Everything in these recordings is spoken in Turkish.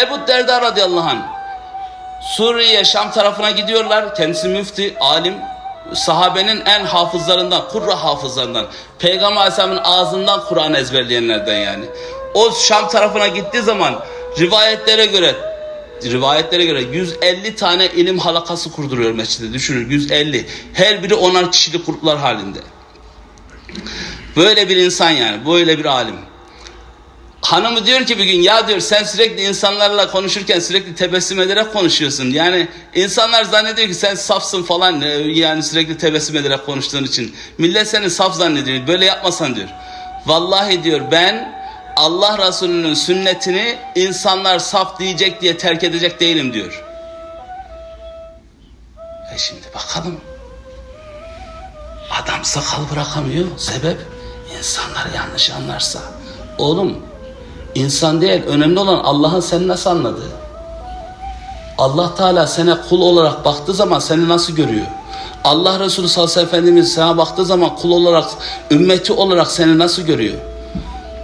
Ebu Derda radıyallahu anh Suriye Şam tarafına gidiyorlar. Kendisi müfti, alim. Sahabenin en hafızlarından, kurra hafızlarından. Peygamber Aleyhisselam'ın ağzından Kur'an ezberleyenlerden yani. O Şam tarafına gittiği zaman rivayetlere göre rivayetlere göre 150 tane ilim halakası kurduruyor mescide. Düşünün 150. Her biri onar kişilik gruplar halinde. Böyle bir insan yani. Böyle bir alim. Hanımı diyor ki bir gün ya diyor sen sürekli insanlarla konuşurken sürekli tebessüm ederek konuşuyorsun. Yani insanlar zannediyor ki sen safsın falan e, yani sürekli tebessüm ederek konuştuğun için. Millet seni saf zannediyor. Böyle yapmasan diyor. Vallahi diyor ben Allah Resulü'nün sünnetini insanlar saf diyecek diye terk edecek değilim diyor. E şimdi bakalım. Adam sakal bırakamıyor. Sebep insanlar yanlış anlarsa. Oğlum insan değil önemli olan Allah'ın seni nasıl anladığı. Allah Teala sana kul olarak baktığı zaman seni nasıl görüyor? Allah Resulü sallallahu aleyhi ve Efendimiz sana baktığı zaman kul olarak, ümmeti olarak seni nasıl görüyor?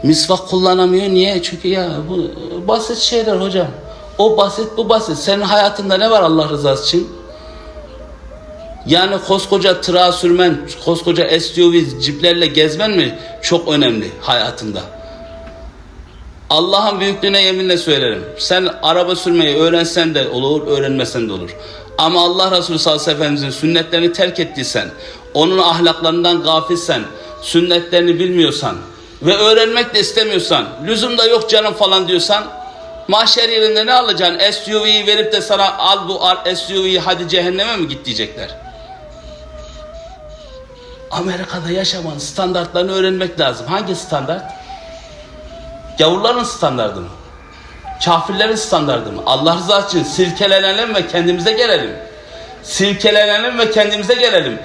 Misvak kullanamıyor. Niye? Çünkü ya bu basit şeyler hocam. O basit bu basit. Senin hayatında ne var Allah rızası için? Yani koskoca tırağı sürmen, koskoca SUV ciplerle gezmen mi çok önemli hayatında? Allah'ın büyüklüğüne yeminle söylerim. Sen araba sürmeyi öğrensen de olur, öğrenmesen de olur. Ama Allah Resulü sallallahu aleyhi ve sellem'in sünnetlerini terk ettiysen, onun ahlaklarından gafilsen, sünnetlerini bilmiyorsan ve öğrenmek de istemiyorsan, lüzum da yok canım falan diyorsan, mahşer yerinde ne alacaksın? SUV'yi verip de sana al bu SUV'yi hadi cehenneme mi git diyecekler. Amerika'da yaşamanın standartlarını öğrenmek lazım. Hangi standart? Gavurların standardı mı? Kafirlerin standardı mı? Allah rızası için silkelenelim ve kendimize gelelim. Silkelenelim ve kendimize gelelim.